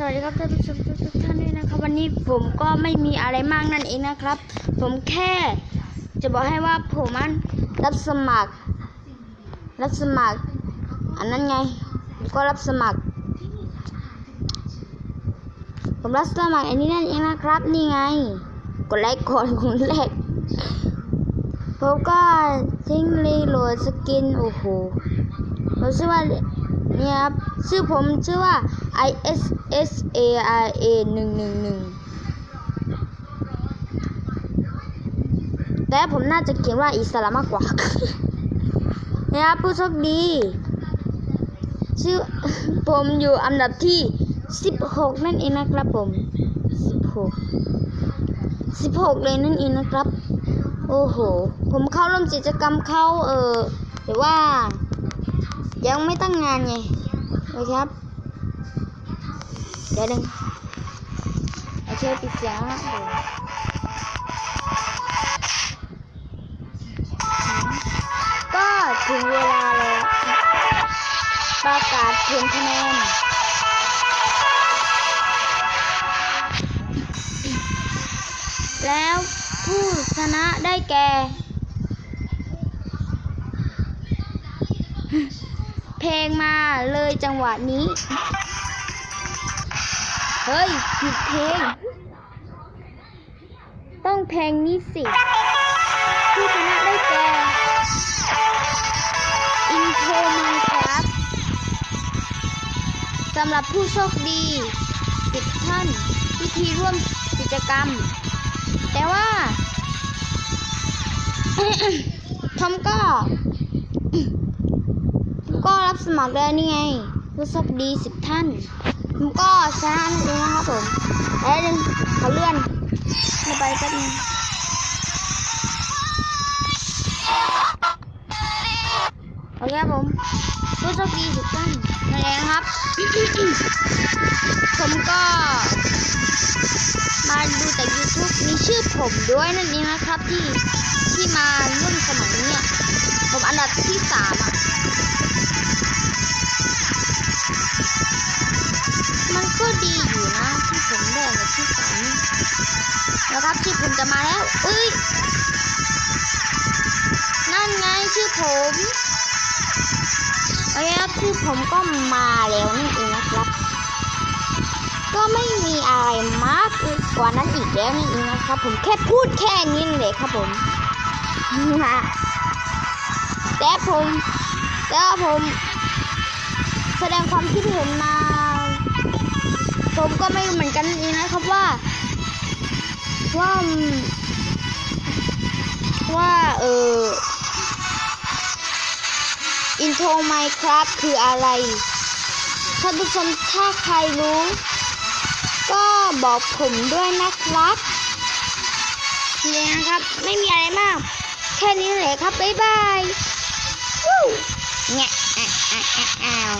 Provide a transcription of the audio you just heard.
สวัสดีครับท่านผู้ชมทุกท่านด้วยนะครับวันนี้ผมก็ไม่มีอะไรมากนั่นเองนะครับ ผมแค่จะบอกให้ว่าผมมันรับสมัคร รับสมัคร อันนั้นไงก็รับสมัคร ผมรับสมัครอันนี้นั่นเองนะครับ นี่ไง กดไลค์ก่อนคนแรกผมก็ทิ้งรีโหลดสกินโอ้โหผมชื่อว่า นี่ยครับ ชื่อผมชื่อว่า i s s a r a หนึ่งหนึ่งหนึ่งแต่ผมน่าจะเขียนว่าอิสระมากกว่านะครับผู้โชคดี ชื่อผมอยู่อันดับที่ 16 นั่นเองนะครับผม 16 16 เลยนั่นเองนะครับ โอ้โห ผมเข้าร่วมกิจกรรมเข้าเออหรือว่า ยังไม่ตั้งงานไงโอเคครับ เดี๋ยวหนึ่งโอเคปิดเสียงแล้วก็ถึงเวลาแล้วประกาศผลคะแนนแล้วผู้ชนะได้แก่ เพลงมาเลยจังหวะนี้ เฮ้ยผิดเพลง ต้องเพลงนี้สิผู้ชนะได้แก่อินโทรมาครับสำหรับผู้โชคดีสิบท่านที่ทีร่วมกิจกรรม แต่ว่าทอมก็ สมัครได้นี่ไงผู้โชคดีสิบท่านผมก็ชนะนั่นเองนะครับผมแล้วนึงเขาเลื่อนไปแป๊บนึงโอเคครับผมผู้โชคดีสิบท่านนั่นเองครับ ผมก็มาดูแต่ YouTube มีชื่อผมด้วยนั่นเองนะครับที่ที่มาร่วมสมัครเนี่ย ผมอันดับที่สามอะ มันก็ดีอยู่นะที่ผมได้อับที่สามนี่นะครับที่ผมจะมาแล้วเอ้ยนั่นไงชื่อผมโอเคครับชื่อผมก็มาแล้วนั่เองนะครับ ก็ไม่มีอะไรมากกว่านั้นอีกแล้วนี่เองนะครับ ผมแค่พูดแค่นี้เลยครับผมนะแต่ผมแต่ผมแสดงความคิดเห็นมา ผมก็ไม่รู้เหมือนกันเองนะครับว่า ว่า ว่าเอออินโทรไมครับคืออะไรท่านผู้ชมถ้าใครรู้ ก็บอกผมด้วยนะครับเนี่ยนะครับ ไม่มีอะไรมาก แค่นี้เลยครับ บ๊ายบายวู้แงะอะอะอะอ้าว